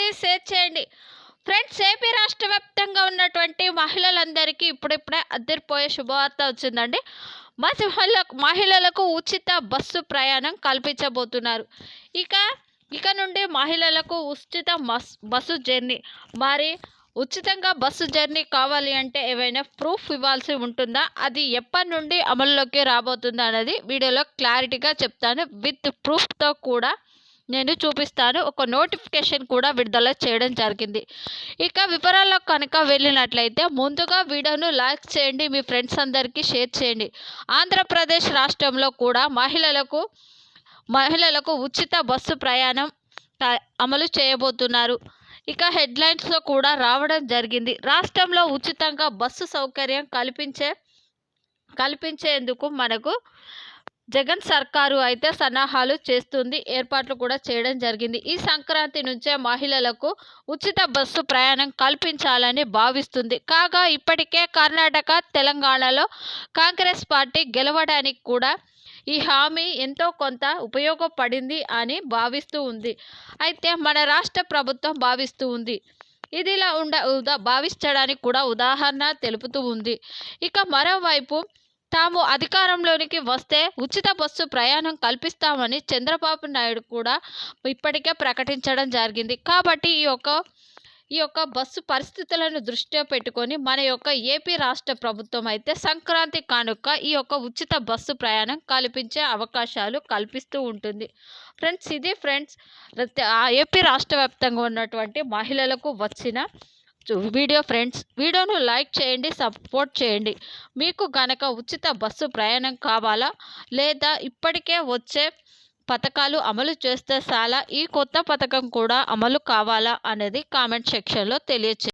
చేసి షేర్ చేయండి. Friends AP రాష్ట్ర వ్యాప్తంగా ఉన్నటువంటి మహిళలందరికీ ఇప్పుడిప్పుడే అద్దరిపోయే శుభవార్త వచ్చిందండి. మా మహిళలకు ఉచిత బస్సు ప్రయాణం కల్పించబోతున్నారు. ఇక ఇక నుండి మహిళలకు ఉచిత బస్సు జర్నీ. మరి ఉచితంగా బస్సు జర్నీ కావాలి అంటే ఏవైనా ప్రూఫ్ ఇవ్వాల్సి ఉంటుందా? అది ఎప్పటి నుండి అమల్లోకి రాబోతుందా అనేది వీడియోలో క్లారిటీగా చెప్తాను. విత్ ప్రూఫ్తో కూడా నేను చూపిస్తాను. ఒక నోటిఫికేషన్ కూడా విడుదల చేయడం జరిగింది. ఇక వివరాలకు కనుక వెళ్ళినట్లయితే ముందుగా వీడియోను లైక్ చేయండి. మీ ఫ్రెండ్స్ అందరికీ షేర్ చేయండి. ఆంధ్రప్రదేశ్ రాష్ట్రంలో కూడా మహిళలకు మహిళలకు ఉచిత బస్సు ప్రయాణం అమలు చేయబోతున్నారు. ఇక హెడ్లైన్స్లో కూడా రావడం జరిగింది. రాష్ట్రంలో ఉచితంగా బస్సు సౌకర్యం కల్పించే కల్పించేందుకు మనకు జగన్ సర్కారు అయితే సన్నాహాలు చేస్తుంది ఏర్పాట్లు కూడా చేయడం జరిగింది. ఈ సంక్రాంతి నుంచే మహిళలకు ఉచిత బస్సు ప్రయాణం కల్పించాలని భావిస్తుంది. కాగా ఇప్పటికే కర్ణాటక తెలంగాణలో కాంగ్రెస్ పార్టీ గెలవడానికి కూడా ఈ హామీ ఎంతో కొంత ఉపయోగపడింది అని భావిస్తూ ఉంది. అయితే మన రాష్ట్ర ప్రభుత్వం భావిస్తూ ఉంది. ఇదిలా ఉండ ఉదా భావించడానికి కూడా ఉదాహరణ తెలుపుతూ ఉంది. ఇక మరోవైపు తాము అధికారంలోనికి వస్తే ఉచిత బస్సు ప్రయాణం కల్పిస్తామని చంద్రబాబు నాయుడు కూడా ఇప్పటికే ప్రకటించడం జరిగింది. కాబట్టి ఈ యొక్క ఈ యొక్క బస్సు పరిస్థితులను దృష్టిలో పెట్టుకొని మన యొక్క ఏపీ రాష్ట్ర ప్రభుత్వం అయితే సంక్రాంతి కానుక ఈ యొక్క ఉచిత బస్సు ప్రయాణం కల్పించే అవకాశాలు కల్పిస్తూ ఉంటుంది. ఫ్రెండ్స్ ఇది ఫ్రెండ్స్ ఏపీ రాష్ట్ర వ్యాప్తంగా ఉన్నటువంటి మహిళలకు వచ్చిన వీడియో ఫ్రెండ్స్ వీడియోను లైక్ చేయండి సపోర్ట్ చేయండి. మీకు కనుక ఉచిత బస్సు ప్రయాణం కావాలా? లేదా ఇప్పటికే వచ్చే పథకాలు అమలు చేస్తే చాలా? ఈ కొత్త పథకం కూడా అమలు కావాలా? అనేది కామెంట్ సెక్షన్లో తెలియచే